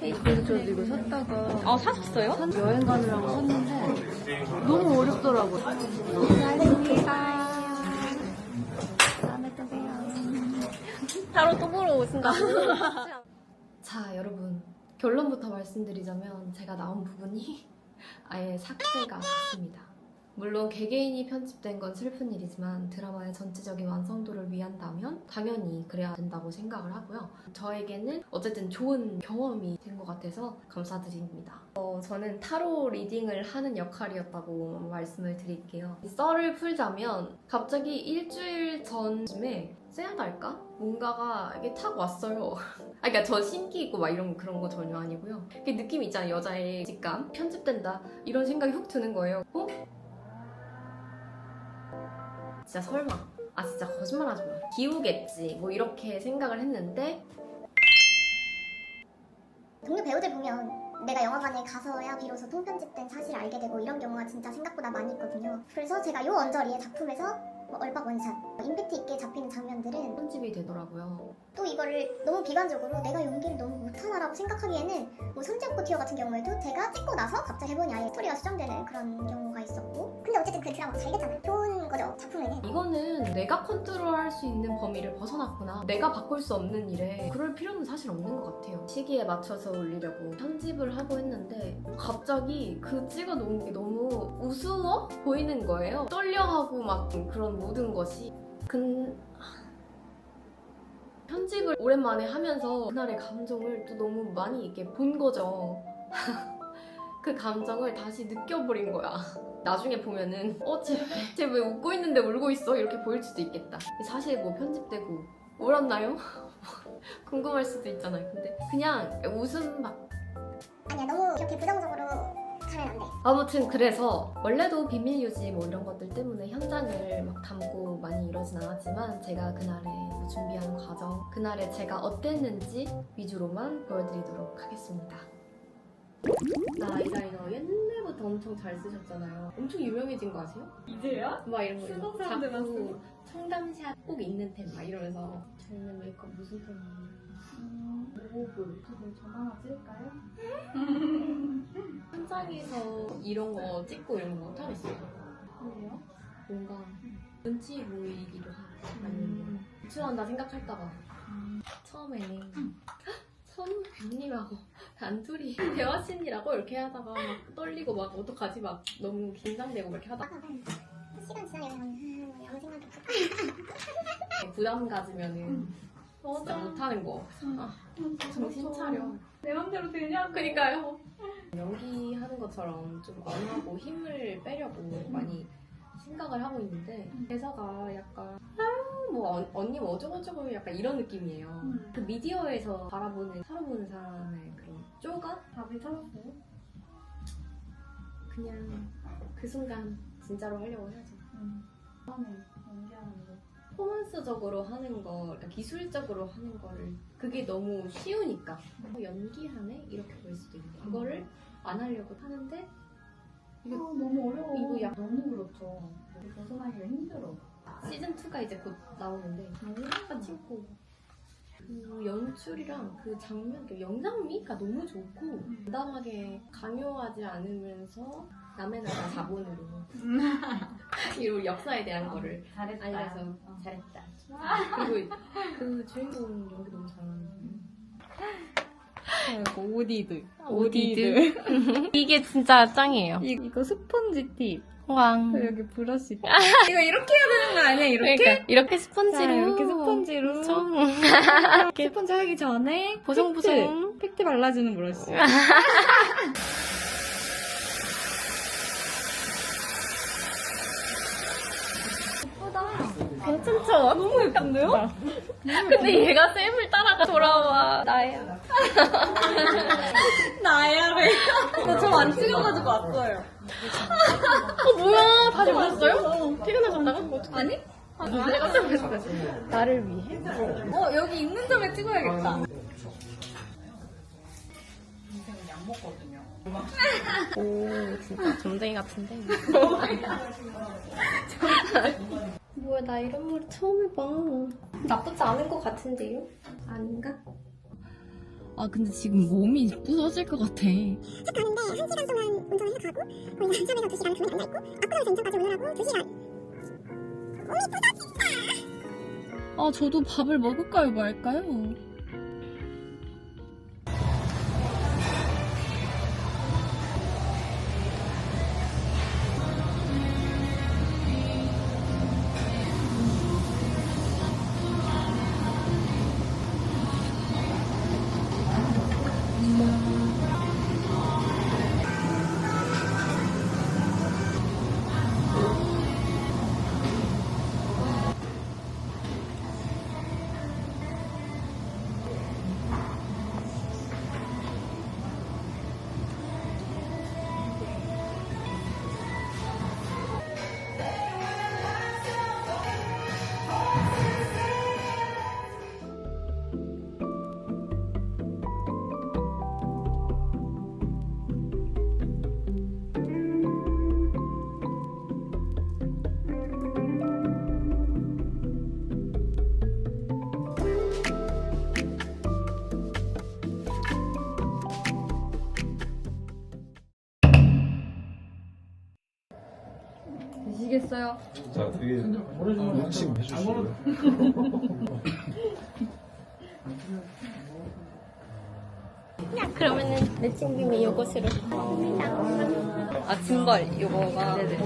그래서 저도 이거 샀다가 아 사셨어요? 산- 여행 가느라고 샀는데 너무 어렵더라고요. 바로 또 보러 오신다. 자, 여러분. 결론부터 말씀드리자면 제가 나온 부분이 아예 삭제가 됐습니다. 물론 개개인이 편집된 건 슬픈 일이지만 드라마의 전체적인 완성도를 위한다면 당연히 그래야 된다고 생각을 하고요. 저에게는 어쨌든 좋은 경험이 된 것 같아서 감사드립니다. 어, 저는 타로 리딩을 하는 역할이었다고 말씀을 드릴게요. 이 썰을 풀자면 갑자기 일주일 전쯤에 쎄하달까? 뭔가가 이게 탁 왔어요. 아, 그러니까 저 신기 있고 막 이런 그런 거 전혀 아니고요. 그 느낌 있잖아요. 여자의 직감 편집된다 이런 생각이 훅 드는 거예요. 어? 진짜 설마? 아 진짜 거짓말하지 마. 기우겠지. 뭐 이렇게 생각을 했는데 동료 배우들 보면 내가 영화관에 가서야 비로소 통편집된 사실을 알게 되고 이런 경우가 진짜 생각보다 많이 있거든요. 그래서 제가 요 언저리의 작품에서 뭐 얼박 원샷, 뭐 임팩트 있게 잡히는 장면들은 편집이 되더라고요. 또 이거를 너무 비관적으로 내가 연기를 너무 못하나라고 생각하기에는 뭐 손잡고 티어 같은 경우에도 제가 찍고 나서 갑자기 해보니 아예 스토리가 수정되는 그런 경우가 있었고 근데 어쨌든 그 드라마가 잘 됐잖아요. 좋은 거죠, 작품에는. 이거는 내가 컨트롤할 수 있는 범위를 벗어났구나. 내가 바꿀 수 없는 일에 그럴 필요는 사실 없는 것 같아요. 시기에 맞춰서 올리려고 편집을 하고 했는데 갑자기 그 찍어 놓은 게 너무 우스워 보이는 거예요. 떨려하고 막 그런 모든 것이. 근 편집을 오랜만에 하면서 그날의 감정을 또 너무 많이 이렇게 본 거죠. 그 감정을 다시 느껴버린 거야. 나중에 보면은 어쟤쟤 왜 웃고 있는데 울고 있어 이렇게 보일 수도 있겠다. 사실 뭐 편집되고 울었나요? 궁금할 수도 있잖아요. 근데 그냥 웃음 막 아니야, 너무 이렇게 부정적으로 안 돼. 아무튼 그래서 원래도 비밀 유지 뭐 이런 것들 때문에 현장을 막 담고 많이 이러진 않았지만 제가 그날에 뭐 준비하는 과정 그날에 제가 어땠는지 위주로만 보여드리도록 하겠습니다. 나 아이라이너 옛날부터 엄청 잘 쓰셨잖아요. 엄청 유명해진 거 아세요? 이제야? 막 이런 거 있는 사람들만 자꾸 청담샷 꼭 있는 템 막 이러면서 저는 메이크업 무슨 템이에요? 오브 저도 전화 하나 찍을까요? 현장에서 이런 거 찍고 이런 거 못하겠어요. 왜요? 뭔가 눈치 보이기도 하고 아니면 유출한다 생각할까봐 처음에는 선우 배우님하고 단둘이 대화씬이라고 이렇게 하다가 막 떨리고 막 어떡하지 막 너무 긴장되고 막 이렇게 하다가 아까 한 시간 지나면 음, 아무 생각이 없어. 부담 가지면은 진짜 못하는 거 아, 정신 차려 내 맘대로 되냐? 그니까요. 연기하는 것처럼 좀 원하고 힘을 빼려고 많이 생각을 하고 있는데 대사가 약간 아뭐 언니 뭐 어쩌고저쩌고 약간 이런 느낌이에요. 음. 그 미디어에서 바라보는 살아보는 사람의 그런 쪼가 답을 찾았어요? 그냥 그 순간 진짜로 하려고 해야죠. 음. 다음에 연기하는 거 퍼포먼스적으로 하는 거, 그러니까 기술적으로 하는 거를 그게 너무 쉬우니까 어, 연기하네? 이렇게 볼 수도 있는데 그거를 안 하려고 하는데 아, 너무 어려워. 이거 약- 너무 그렇죠. 벗어나기가 힘들어. 시즌 2가 이제 곧 나오는데 너무 찍고 그 연출이랑 그 장면, 그 영상미가 너무 좋고 부담하게 강요하지 않으면서 남의 나라 자본으로 이 역사에 대한 거를 잘했다 알려서 어. 잘했다. 그리고 그 주인공 연기 너무 잘하는 이거 오디드. 오디드. 이게 진짜 짱이에요. 이, 이거 스펀지 팁. 왕. 여기 브러쉬 팁. 이거 이렇게 해야 되는 거 아니야? 이렇게? 그러니까 이렇게 스펀지로 자, 이렇게 스펀지로. 좀 이렇게 스펀지 하기 전에 보송보송. 팩트, 팩트 발라주는 브러쉬. 괜찮죠? 너무 예쁜데요? 근데 얘가 쌤을 따라가 돌아와. 나야. 나야, 왜? 저안 찍어가지고 왔어요. 어 뭐야? 다시 오셨어요? 퇴근하셨다가? 아니? 내가 깜짝 놀랐어요. 나를 위해? 어, 여기 있는 점에 찍어야겠다. 오 진짜 점쟁이 같은데. 뭐야 나 이런 머리 처음 해봐. 나쁘지 않은 것 같은데요? 아닌가? 아 근데 지금 몸이 부서질 것 같아. 쭉 가는데 1시간 동안 운전을 해서 가고 거의 안산에서 2시간 가면 안 있고 압구정에서 인천까지 올라가고 2시간 아 저도 밥을 먹을까요 말까요? 드시겠어요? 자, 되게 욕심 해주시고요. 그러면은 내 친구님이 요것으로 아 짐벌 요거가 네네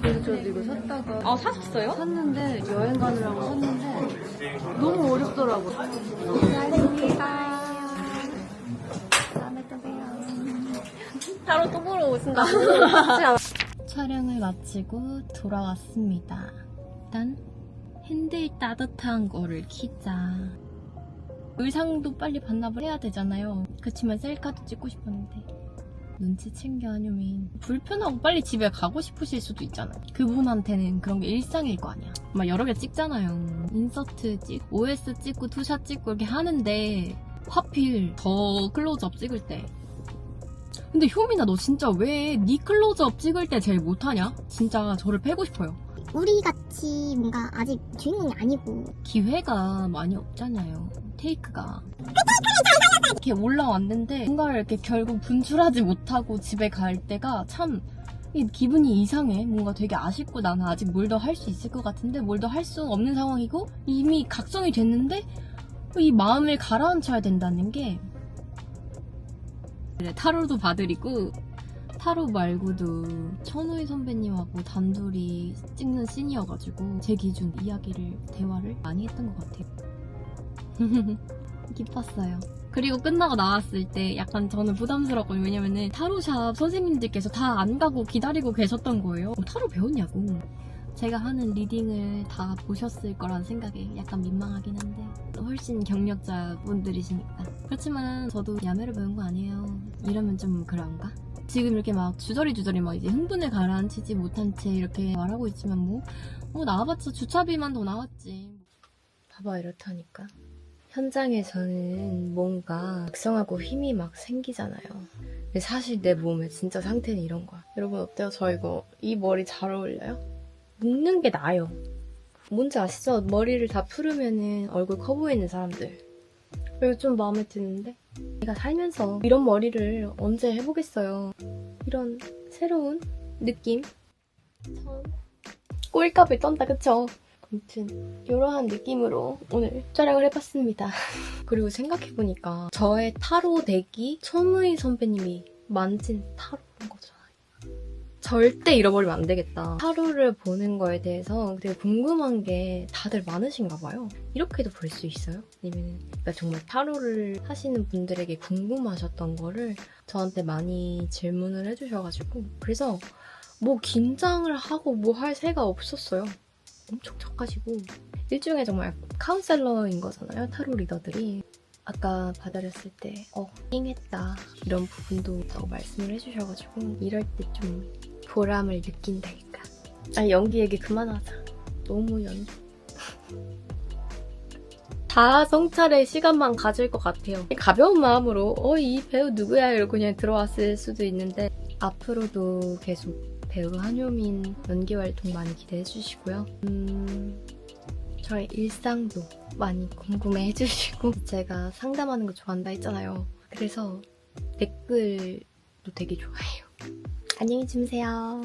그래서 저도 이거 샀다가 아 사셨어요? 샀는데 여행 가느라고 샀는데 너무 어렵더라고. 바로 또 보러 오신다고 촬영을 마치고 돌아왔습니다. 일단 핸들 따뜻한 거를 키자. 의상도 빨리 반납을 해야 되잖아요. 그치만 셀카도 찍고 싶었는데 눈치 챙겨 하려면 불편하고 빨리 집에 가고 싶으실 수도 있잖아요 그분한테는 그런 게 일상일 거 아니야. 막 여러 개 찍잖아요. 인서트 찍 OS 찍고 투샷 찍고 이렇게 하는데 하필 더 클로즈업 찍을 때 근데 효민아 너 진짜 왜네 클로즈업 찍을 때 제일 못하냐? 진짜 저를 패고 싶어요. 우리 같이 뭔가 아직 주인공이 아니고 기회가 많이 없잖아요. 테이크가. 이렇게 올라왔는데 뭔가를 이렇게 결국 분출하지 못하고 집에 갈 때가 참이 기분이 이상해. 뭔가 되게 아쉽고 나는 아직 뭘 더 할 수 있을 것 같은데 뭘 더 할 수 없는 상황이고 이미 각성이 됐는데 이 마음을 가라앉혀야 된다는 게 네, 타로도 봐드리고 타로 말고도 천우희 선배님하고 단둘이 찍는 씬이어가지고 제 기준 이야기를 대화를 많이 했던 것 같아요. 기뻤어요. 그리고 끝나고 나왔을 때 약간 저는 부담스럽거든요. 왜냐면은 타로샵 선생님들께서 다 안 가고 기다리고 계셨던 거예요. 어, 타로 배웠냐고. 제가 하는 리딩을 다 보셨을 거란 생각에 약간 민망하긴 한데 훨씬 경력자 분들이시니까 그렇지만 저도 야매로 배운 거 아니에요 이러면 좀 그런가? 지금 이렇게 막 주저리 주저리 막 이제 흥분을 가라앉히지 못한 채 이렇게 말하고 있지만 뭐, 뭐 나와봤자 주차비만 더 나왔지 봐봐 이렇다니까 현장에서는 뭔가 각성하고 힘이 막 생기잖아요 근데 사실 내 몸의 진짜 상태는 이런 거야 여러분 어때요? 저 이거 이 머리 잘 어울려요? 묶는 게 나아요. 뭔지 아시죠? 머리를 다 풀으면은 얼굴 커 보이는 사람들. 이거 좀 마음에 드는데? 내가 살면서 이런 머리를 언제 해보겠어요. 이런 새로운 느낌? 참 꼴값을 떤다 그쵸? 아무튼 이러한 느낌으로 오늘 촬영을 해봤습니다. 그리고 생각해보니까 저의 타로 덱이 천우희 선배님이 만진 거잖아요. 절대 잃어버리면 안 되겠다. 타로를 보는 거에 대해서 되게 궁금한 게 다들 많으신가 봐요. 이렇게도 볼 수 있어요? 아니면 그러니까 정말 타로를 하시는 분들에게 궁금하셨던 거를 저한테 많이 질문을 해주셔가지고 그래서 뭐 긴장을 하고 뭐 할 새가 없었어요. 엄청 착하시고 일종의 정말 카운셀러인 거잖아요. 타로 리더들이. 아까 봐드렸을 때, 어, 띵했다. 이런 부분도 더 말씀을 해주셔가지고, 이럴 때 좀 보람을 느낀달까. 아, 연기 얘기 그만하자. 너무 연기. 다 성찰의 시간만 가질 것 같아요. 가벼운 마음으로, 어, 이 배우 누구야? 이러고 그냥 들어왔을 수도 있는데, 앞으로도 계속 배우 한효민 연기 활동 많이 기대해 주시고요. 음, 저의 일상도 많이 궁금해 해주시고 제가 상담하는 거 좋아한다 했잖아요. 그래서 댓글도 되게 좋아해요. 안녕히 주무세요.